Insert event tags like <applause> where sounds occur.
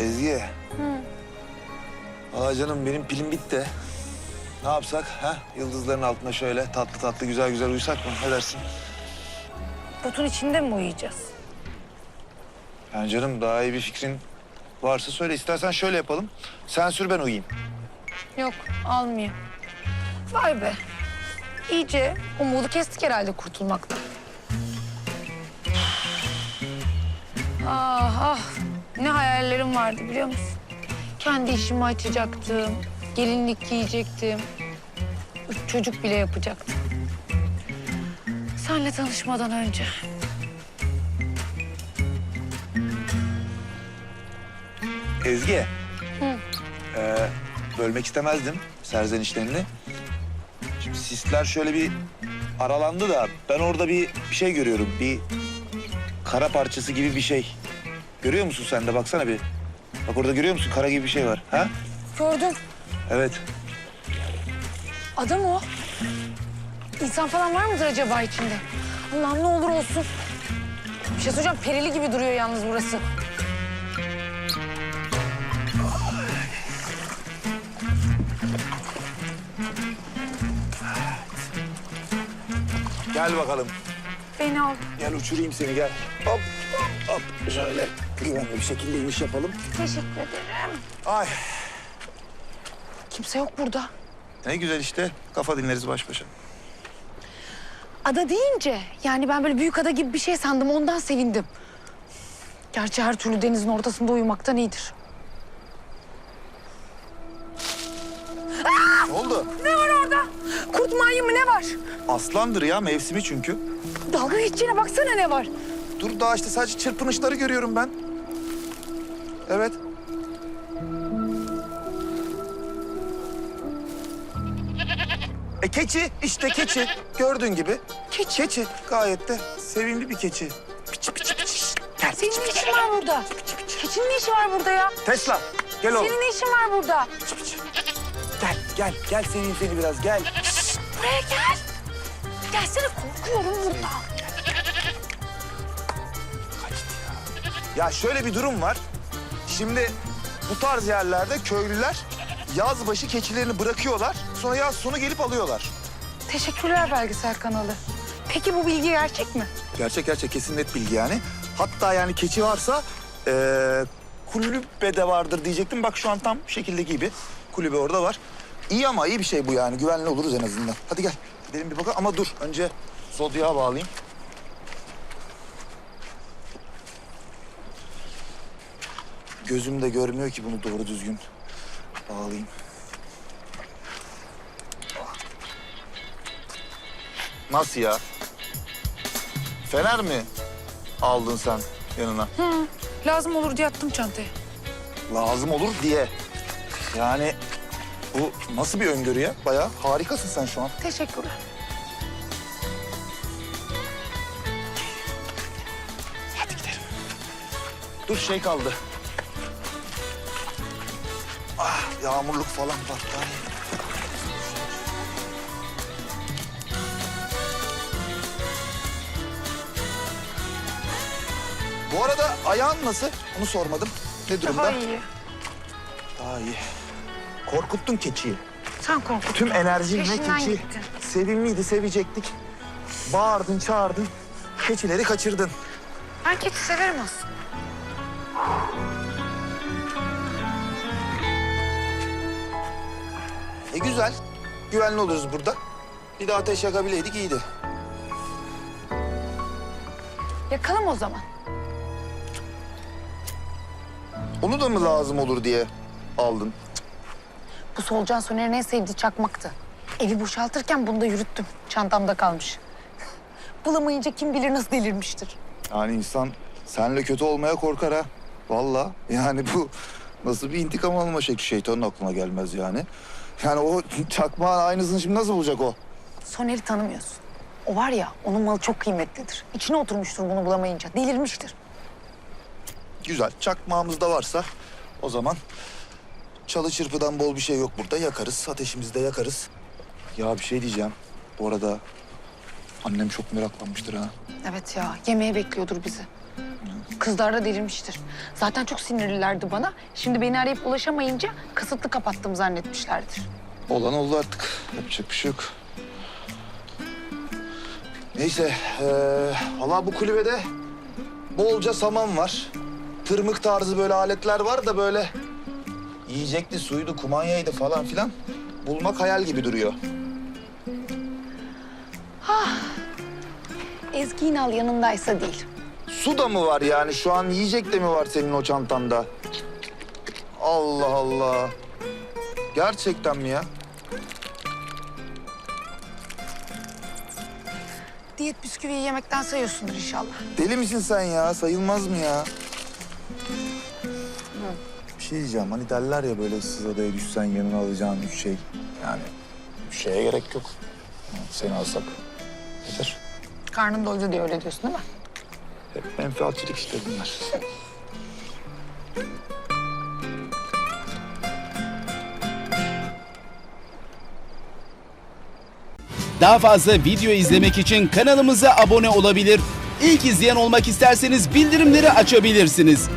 Ezgi. Aa canım benim pilim bitti. Ne yapsak? Ha? Yıldızların altında şöyle tatlı tatlı güzel güzel uyusak mı? Ne dersin? Botun içinde mi uyuyacağız? Yani canım daha iyi bir fikrin varsa söyle. İstersen şöyle yapalım. Sen sür ben uyuyayım. Yok almıyor. Vay be. İyice umudu kestik herhalde kurtulmaktan. Ah ah. Ne hayallerim vardı biliyor musun? Kendi işimi açacaktım. Gelinlik giyecektim. Üç çocuk bile yapacaktım. Senle tanışmadan önce. Ezgi. Ee, bölmek istemezdim serzenişlerini. Şimdi sisler şöyle bir aralandı da ben orada bir, bir şey görüyorum. Bir kara parçası gibi bir şey. Görüyor musun sen de? Baksana bir. Bak orada görüyor musun? Kara gibi bir şey var. Ha? Gördüm. Evet. Adam o. İnsan falan var mıdır acaba içinde? Allah'ım ne olur olsun. Bir şey söyleyeceğim. Perili gibi duruyor yalnız burası. Gel bakalım. Beni al. Gel uçurayım seni gel. Hop hop şöyle güvenli bir şekilde iniş yapalım. Teşekkür ederim. Ay Kimse yok burada. ne güzel işte. Kafa dinleriz baş başa. Ada deyince yani ben böyle büyük ada gibi bir şey sandım ondan sevindim. Gerçi her türlü denizin ortasında uyumaktan iyidir. Ne oldu? Ne var orada? Kurt mayın mı ne var? Aslandır ya mevsimi çünkü. Dalga geçeceğine baksana ne var. Dur daha işte sadece çırpınışları görüyorum ben. Evet. E keçi işte keçi gördüğün gibi. Keçi. Keçi gayet de sevimli bir keçi. Piçi piçi piçi. Gel. Senin ne işin var burada? Keçinin ne işi var burada ya? Tesla gel oğlum. Senin ne işin var burada? Piçi piçi. Gel gel gel seveyim seni biraz gel. Buraya gel. Gelsene korkuyorum burada. Ya şöyle bir durum var. Şimdi bu tarz yerlerde köylüler yaz başı keçilerini bırakıyorlar. Sonra yaz sonu gelip alıyorlar. Teşekkürler belgesel kanalı. Peki bu bilgi gerçek mi? Gerçek gerçek kesin net bilgi yani. Hatta yani keçi varsa eee kulübe de vardır diyecektim. Bak şu an tam şekilde gibi. Kulübe orada var. İyi ama iyi bir şey bu yani. Güvenli oluruz en azından. Hadi gel gidelim bir bakalım. Ama dur önce zodyağa bağlayayım. Gözüm de görmüyor ki bunu doğru düzgün. Bağlayayım. Nasıl ya? Fener mi aldın sen yanına? Lazım olur diye attım çantaya. Lazım olur diye. Yani bu nasıl bir öngörü ya? Bayağı harikasın sen şu an. Teşekkürler. Hadi gidelim. Dur şey kaldı. Yağmurluk falan var. Ay. Bu arada ayağın nasıl? Onu sormadım. Ne durumda? Daha iyi. Daha iyi. Korkuttun keçiyi. Sen korkuttun. Tüm enerjinle Peşinden keçi. gittin. Sevimliydi, sevecektik. Bağırdın, çağırdın. Keçileri kaçırdın. Ben keçi severim aslında. Güzel. Güvenli oluruz burada. Bir de ateş yakabileydik iyiydi. Yakalım o zaman. Onu da mı lazım olur diye aldın? Bu solucan Soner'in en sevdiği çakmaktı. Evi boşaltırken bunu da yürüttüm. Çantamda kalmış. <laughs> Bulamayınca kim bilir nasıl delirmiştir. Yani insan senle kötü olmaya korkar ha. Vallahi yani bu nasıl bir intikam alma şekli şeytanın aklına gelmez yani. Yani o çakmağın aynısını şimdi nasıl bulacak o? Soner'i tanımıyorsun. O var ya, onun malı çok kıymetlidir. İçine oturmuştur bunu bulamayınca. Delirmiştir. Güzel. Çakmağımız da varsa o zaman çalı çırpıdan bol bir şey yok burada. Yakarız. Ateşimizi de yakarız. Ya bir şey diyeceğim. Bu arada annem çok meraklanmıştır ha. Evet ya, yemeğe bekliyordur bizi. Kızlar da delirmiştir. Zaten çok sinirlilerdi bana. Şimdi beni arayıp ulaşamayınca kasıtlı kapattım zannetmişlerdir. Olan oldu artık. Yapacak bir şey yok. Neyse, eee valla bu kulübede bolca saman var. Tırmık tarzı böyle aletler var da böyle yiyecekti, suydu, kumanyaydı falan filan. Bulmak hayal gibi duruyor. Ezgi İnal yanındaysa değil. Su da mı var yani? Şu an yiyecek de mi var senin o çantanda? Allah Allah. Gerçekten mi ya? Diyet bisküviyi yemekten sayıyorsundur inşallah. Deli misin sen ya? Sayılmaz mı ya? Bir şey diyeceğim. Hani derler ya böyle ıssız adaya düşsen yanına alacağın üç şey. Yani üç şeye gerek yok. Seni alsak yeter. Karnın doydu diye öyle diyorsun değil mi? Hep menfaatçilik işte bunlar. Daha fazla video izlemek için kanalımıza abone olabilir. İlk izleyen olmak isterseniz bildirimleri açabilirsiniz.